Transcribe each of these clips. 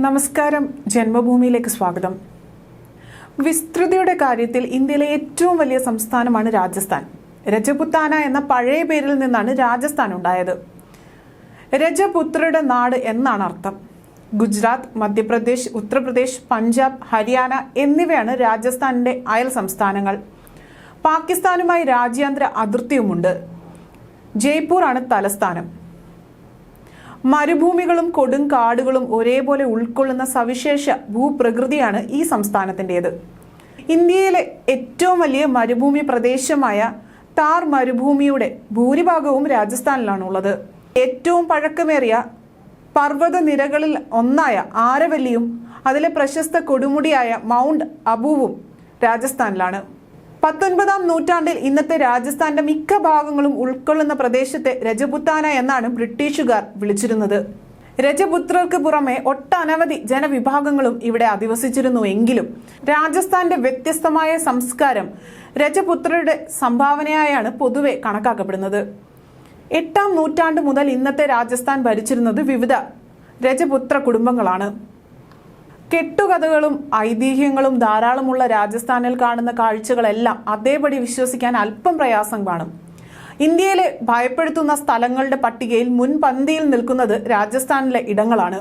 നമസ്കാരം. ജന്മഭൂമിയിലേക്ക് സ്വാഗതം. വിസ്തൃതിയുടെ കാര്യത്തിൽ ഇന്ത്യയിലെ ഏറ്റവും വലിയ സംസ്ഥാനമാണ് രാജസ്ഥാൻ. രജപുത്താന എന്ന പഴയ പേരിൽ നിന്നാണ് രാജസ്ഥാൻ ഉണ്ടായത്. രജപുത്രയുടെ നാട് എന്നാണ് അർത്ഥം. ഗുജറാത്ത് മധ്യപ്രദേശ് ഉത്തർപ്രദേശ് പഞ്ചാബ് ഹരിയാന എന്നിവയാണ് രാജസ്ഥാനിന്റെ അയൽ സംസ്ഥാനങ്ങൾ. പാകിസ്ഥാനുമായി രാജ്യാന്തര അതിർത്തിയുമുണ്ട്. ജയ്പൂർ ആണ് തലസ്ഥാനം. മരുഭൂമികളും കൊടും കാടുകളും ഒരേപോലെ ഉൾക്കൊള്ളുന്ന സവിശേഷ ഭൂപ്രകൃതിയാണ് ഈ സംസ്ഥാനത്തിന്റെത്. ഇന്ത്യയിലെ ഏറ്റവും വലിയ മരുഭൂമി പ്രദേശമായ താർ മരുഭൂമിയുടെ ഭൂരിഭാഗവും രാജസ്ഥാനിലാണുള്ളത്. ഏറ്റവും പഴക്കമേറിയ പർവത നിരകളിൽ ഒന്നായ ആരവല്ലിയും അതിലെ പ്രശസ്ത കൊടുമുടിയായ മൗണ്ട് അബുവും രാജസ്ഥാനിലാണ്. പത്തൊൻപതാം നൂറ്റാണ്ടിൽ ഇന്നത്തെ രാജസ്ഥാന്റെ മിക്ക ഭാഗങ്ങളും ഉൾക്കൊള്ളുന്ന പ്രദേശത്തെ രജപുത്താന എന്നാണ് ബ്രിട്ടീഷുകാർ വിളിച്ചിരുന്നത്. രജപുത്രർക്ക് പുറമെ ഒട്ടനവധി ജനവിഭാഗങ്ങളും ഇവിടെ അധിവസിച്ചിരുന്നു എങ്കിലും രാജസ്ഥാന്റെ വ്യത്യസ്തമായ സംസ്കാരം രജപുത്രരുടെ സംഭാവനയായാണ് പൊതുവെ കണക്കാക്കപ്പെടുന്നത്. എട്ടാം നൂറ്റാണ്ട് മുതൽ ഇന്നത്തെ രാജസ്ഥാൻ ഭരിച്ചിരുന്നത് വിവിധ രജപുത്ര കുടുംബങ്ങളാണ്. കെട്ടുകഥകളും ഐതിഹ്യങ്ങളും ധാരാളമുള്ള രാജസ്ഥാനിൽ കാണുന്ന കാഴ്ചകളെല്ലാം അതേപടി വിശ്വസിക്കാൻ അല്പം പ്രയാസം കാണും. ഇന്ത്യയിലെ ഭയപ്പെടുത്തുന്ന സ്ഥലങ്ങളുടെ പട്ടികയിൽ മുൻപന്തിയിൽ നിൽക്കുന്നത് രാജസ്ഥാനിലെ ഇടങ്ങളാണ്.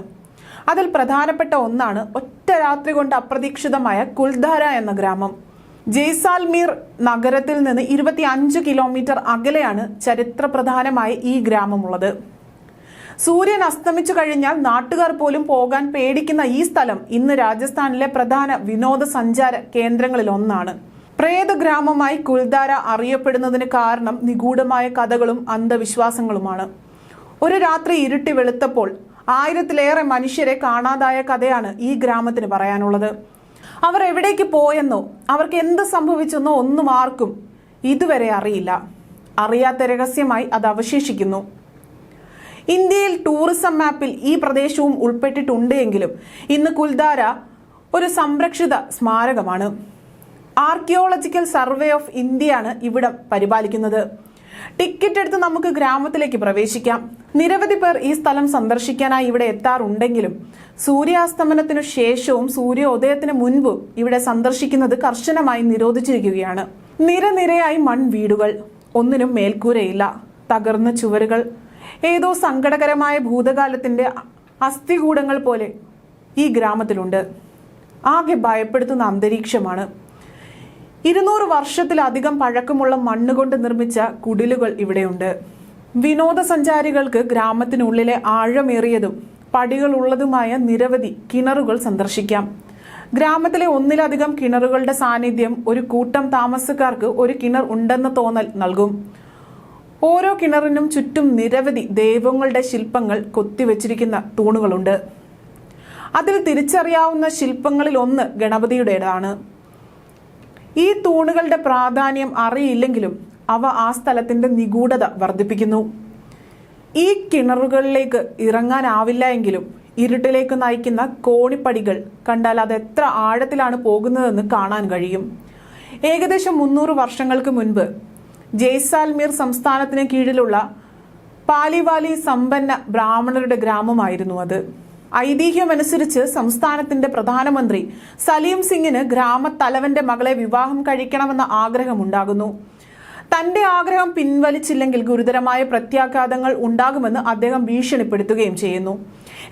അതിൽ പ്രധാനപ്പെട്ട ഒന്നാണ് ഒറ്റ രാത്രി കൊണ്ട് അപ്രതീക്ഷിതമായ കുൽധാര എന്ന ഗ്രാമം. ജയ്സാൽമീർ നഗരത്തിൽ നിന്ന് ഇരുപത്തി അഞ്ച് കിലോമീറ്റർ അകലെയാണ് ചരിത്രപ്രധാനമായ ഈ ഗ്രാമമുള്ളത്. സൂര്യൻ അസ്തമിച്ചു കഴിഞ്ഞാൽ നാട്ടുകാർ പോലും പോകാൻ പേടിക്കുന്ന ഈ സ്ഥലം ഇന്ന് രാജസ്ഥാനിലെ പ്രധാന വിനോദസഞ്ചാര കേന്ദ്രങ്ങളിൽ ഒന്നാണ്. പ്രേത ഗ്രാമമായി കുൽദാര അറിയപ്പെടുന്നതിന് കാരണം നിഗൂഢമായ കഥകളും അന്ധവിശ്വാസങ്ങളുമാണ്. ഒരു രാത്രി ഇരുട്ടി വെളുത്തപ്പോൾ ആയിരത്തിലേറെ മനുഷ്യരെ കാണാതായ കഥയാണ് ഈ ഗ്രാമത്തിന് പറയാനുള്ളത്. അവർ എവിടേക്ക് പോയെന്നോ അവർക്ക് എന്ത് സംഭവിച്ചെന്നോ ഒന്നും ആർക്കും ഇതുവരെ അറിയില്ല. അറിയാത്ത രഹസ്യമായി അത് അവശേഷിക്കുന്നു. ഇന്ത്യയിൽ ടൂറിസം മാപ്പിൽ ഈ പ്രദേശവും ഉൾപ്പെട്ടിട്ടുണ്ട് എങ്കിലും ഇന്ന് കുൽദാര ഒരു സംരക്ഷിത സ്മാരകമാണ്. ആർക്കിയോളജിക്കൽ സർവേ ഓഫ് ഇന്ത്യയാണ് ഇവിടം പരിപാലിക്കുന്നത്. ടിക്കറ്റ് എടുത്ത് നമുക്ക് ഗ്രാമത്തിലേക്ക് പ്രവേശിക്കാം. നിരവധി പേർ ഈ സ്ഥലം സന്ദർശിക്കാനായി ഇവിടെ എത്താറുണ്ടെങ്കിലും സൂര്യാസ്തമനത്തിനു ശേഷവും സൂര്യോദയത്തിന് മുൻപും ഇവിടെ സന്ദർശിക്കുന്നത് കർശനമായി നിരോധിച്ചിരിക്കുകയാണ്. നിരനിരയായി മൺവീടുകൾ ഒന്നിനും മേൽക്കൂരയില്ല തകർന്ന ചുവരുകൾ ഏതോ സങ്കടകരമായ ഭൂതകാലത്തിന്റെ അസ്ഥികൂടങ്ങൾ പോലെ ഈ ഗ്രാമത്തിലുണ്ട്. ആകെ ഭയപ്പെടുത്തുന്ന അന്തരീക്ഷമാണ്. ഇരുന്നൂറ് വർഷത്തിലധികം പഴക്കമുള്ള മണ്ണുകൊണ്ട് നിർമ്മിച്ച കുടിലുകൾ ഇവിടെയുണ്ട്. വിനോദസഞ്ചാരികൾക്ക് ഗ്രാമത്തിനുള്ളിലെ ആഴമേറിയതും പടികളുള്ളതുമായ നിരവധി കിണറുകൾ സന്ദർശിക്കാം. ഗ്രാമത്തിലെ ഒന്നിലധികം കിണറുകളുടെ സാന്നിധ്യം ഒരു കൂട്ടം താമസക്കാർക്ക് ഒരു കിണർ ഉണ്ടെന്ന തോന്നൽ നൽകും. ഓരോ കിണറിനും ചുറ്റും നിരവധി ദൈവങ്ങളുടെ ശില്പങ്ങൾ കൊത്തിവെച്ചിരിക്കുന്ന തൂണുകളുണ്ട്. അതിൽ തിരിച്ചറിയാവുന്ന ശില്പങ്ങളിൽ ഒന്ന് ഗണപതിയുടേതാണ്. ഈ തൂണുകളുടെ പ്രാധാന്യം അറിയില്ലെങ്കിലും അവ ആ സ്ഥലത്തിന്റെ നിഗൂഢത വർദ്ധിപ്പിക്കുന്നു. ഈ കിണറുകളിലേക്ക് ഇറങ്ങാനാവില്ല എങ്കിലും ഇരുട്ടിലേക്ക് നയിക്കുന്ന കോണിപ്പടികൾ കണ്ടാൽ അത് എത്ര ആഴത്തിലാണ് പോകുന്നതെന്ന് കാണാൻ കഴിയും. ഏകദേശം മുന്നൂറ് വർഷങ്ങൾക്ക് മുൻപ് ജയ്സാൽമീർ സംസ്ഥാനത്തിന് കീഴിലുള്ള പാലിവാലി സമ്പന്ന ബ്രാഹ്മണരുടെ ഗ്രാമമായിരുന്നു അത്. ഐതിഹ്യമനുസരിച്ച് സംസ്ഥാനത്തിന്റെ പ്രധാനമന്ത്രി സലീം സിംഗിന് ഗ്രാമത്തലവന്റെ മകളെ വിവാഹം കഴിക്കണമെന്ന ആഗ്രഹമുണ്ടാകുന്നു. തന്റെ ആഗ്രഹം പിൻവലിച്ചില്ലെങ്കിൽ ഗുരുതരമായ പ്രത്യാഘാതങ്ങൾ ഉണ്ടാകുമെന്ന് അദ്ദേഹം ഭീഷണിപ്പെടുത്തുകയും ചെയ്യുന്നു.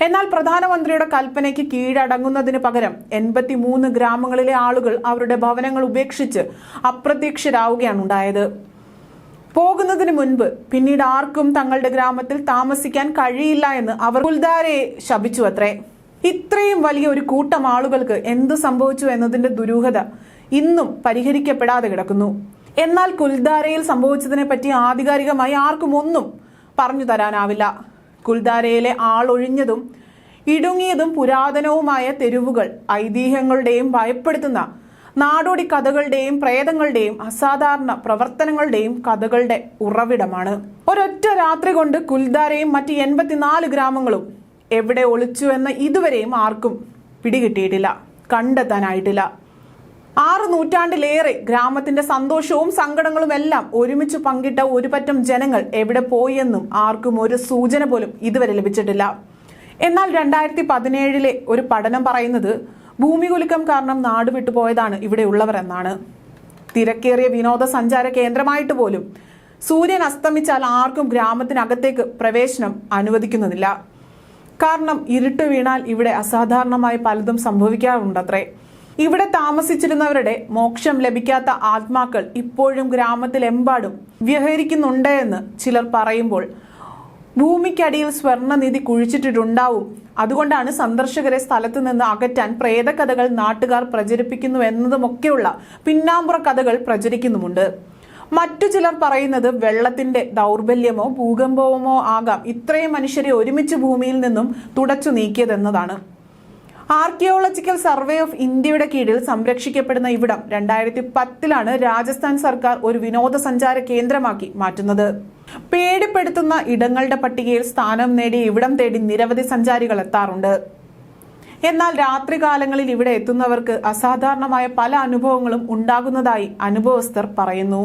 എന്നാൽ പ്രധാനമന്ത്രിയുടെ കൽപ്പനയ്ക്ക് കീഴടങ്ങുന്നതിന് പകരം എൺപത്തിമൂന്ന് ഗ്രാമങ്ങളിലെ ആളുകൾ അവരുടെ ഭവനങ്ങൾ ഉപേക്ഷിച്ച് അപ്രത്യക്ഷരാവുകയാണ് ഉണ്ടായത്. പോകുന്നതിന് മുൻപ് പിന്നീട് ആർക്കും തങ്ങളുടെ ഗ്രാമത്തിൽ താമസിക്കാൻ കഴിയില്ല എന്ന് അവർ കുൽദാരയെ ശപിച്ചു അത്രേ. ഇത്രയും വലിയ ഒരു കൂട്ടം ആളുകൾക്ക് എന്ത് സംഭവിച്ചു എന്നതിന്റെ ദുരൂഹത ഇന്നും പരിഹരിക്കപ്പെടാതെ കിടക്കുന്നു. എന്നാൽ കുൽദാരയിൽ സംഭവിച്ചതിനെ പറ്റി ആധികാരികമായി ആർക്കും ഒന്നും പറഞ്ഞു തരാനാവില്ല. കുൽദാരയിലെ ആളൊഴിഞ്ഞതും ഇടുങ്ങിയതും പുരാതനവുമായ തെരുവുകൾ ഐതിഹ്യങ്ങളുടെയും ഭയപ്പെടുത്തുന്ന നാടോടി കഥകളുടെയും പ്രേതങ്ങളുടെയും അസാധാരണ പ്രവർത്തനങ്ങളുടെയും കഥകളുടെ ഉറവിടമാണ്. ഒരൊറ്റ രാത്രി കൊണ്ട് കുൽദാരയും മറ്റ് എൺപത്തിനാല് ഗ്രാമങ്ങളും എവിടെ ഒളിച്ചു എന്ന് ഇതുവരെയും ആർക്കും പിടികിട്ടിയിട്ടില്ല കണ്ടെത്താനായിട്ടില്ല. ആറ് നൂറ്റാണ്ടിലേറെ ഗ്രാമത്തിന്റെ സന്തോഷവും സങ്കടങ്ങളും എല്ലാം ഒരുമിച്ച് പങ്കിട്ട ഒരുപറ്റം ജനങ്ങൾ എവിടെ പോയെന്നും ആർക്കും ഒരു സൂചന പോലും ഇതുവരെ ലഭിച്ചിട്ടില്ല. എന്നാൽ രണ്ടായിരത്തി പതിനേഴിലെ ഒരു പഠനം പറയുന്നത് ഭൂമികുലുക്കം കാരണം നാട് വിട്ടുപോയതാണ് ഇവിടെ ഉള്ളവർ എന്നാണ്. തിരക്കേറിയ വിനോദസഞ്ചാര കേന്ദ്രമായിട്ട് പോലും സൂര്യൻ അസ്തമിച്ചാൽ ആർക്കും ഗ്രാമത്തിനകത്തേക്ക് പ്രവേശനം അനുവദിക്കുന്നതില്ല. കാരണം ഇരുട്ട് വീണാൽ ഇവിടെ അസാധാരണമായി പലതും സംഭവിക്കാറുണ്ടത്രേ. ഇവിടെ താമസിച്ചിരുന്നവരുടെ മോക്ഷം ലഭിക്കാത്ത ആത്മാക്കൾ ഇപ്പോഴും ഗ്രാമത്തിലെമ്പാടും വ്യവഹരിക്കുന്നുണ്ട് എന്ന് ചിലർ പറയുമ്പോൾ ഭൂമിക്കടിയിൽ സ്വർണനിധി കുഴിച്ചിട്ടിട്ടുണ്ടാവും. അതുകൊണ്ടാണ് സന്ദർശകരെ സ്ഥലത്ത് നിന്ന് അകറ്റാൻ പ്രേതകഥകൾ നാട്ടുകാർ പ്രചരിപ്പിക്കുന്നു എന്നതുമൊക്കെയുള്ള പിന്നാമ്പുറ കഥകൾ പ്രചരിക്കുന്നുമുണ്ട്. മറ്റു ചിലർ പറയുന്നത് വെള്ളത്തിന്റെ ദൗർബല്യമോ ഭൂകമ്പമോ ആകാം. ഇത്രയും മനുഷ്യരെ ഒരുമിച്ച് ഭൂമിയിൽ നിന്നും തുടച്ചു നീക്കിയതെന്നതാണ്. ആർക്കിയോളജിക്കൽ സർവേ ഓഫ് ഇന്ത്യയുടെ കീഴിൽ സംരക്ഷിക്കപ്പെടുന്ന ഇവിടം രണ്ടായിരത്തി പത്തിലാണ് രാജസ്ഥാൻ സർക്കാർ ഒരു വിനോദസഞ്ചാര കേന്ദ്രമാക്കി മാറ്റുന്നത്. പേടിപ്പെടുത്തുന്ന ഇടങ്ങളുടെ പട്ടികയിൽ സ്ഥാനം നേടി ഇവിടം തേടി നിരവധി സഞ്ചാരികൾ എത്താറുണ്ട്. എന്നാൽ രാത്രികാലങ്ങളിൽ ഇവിടെ എത്തുന്നവർക്ക് അസാധാരണമായ പല അനുഭവങ്ങളും ഉണ്ടാകുന്നതായി അനുഭവസ്ഥർ പറയുന്നു.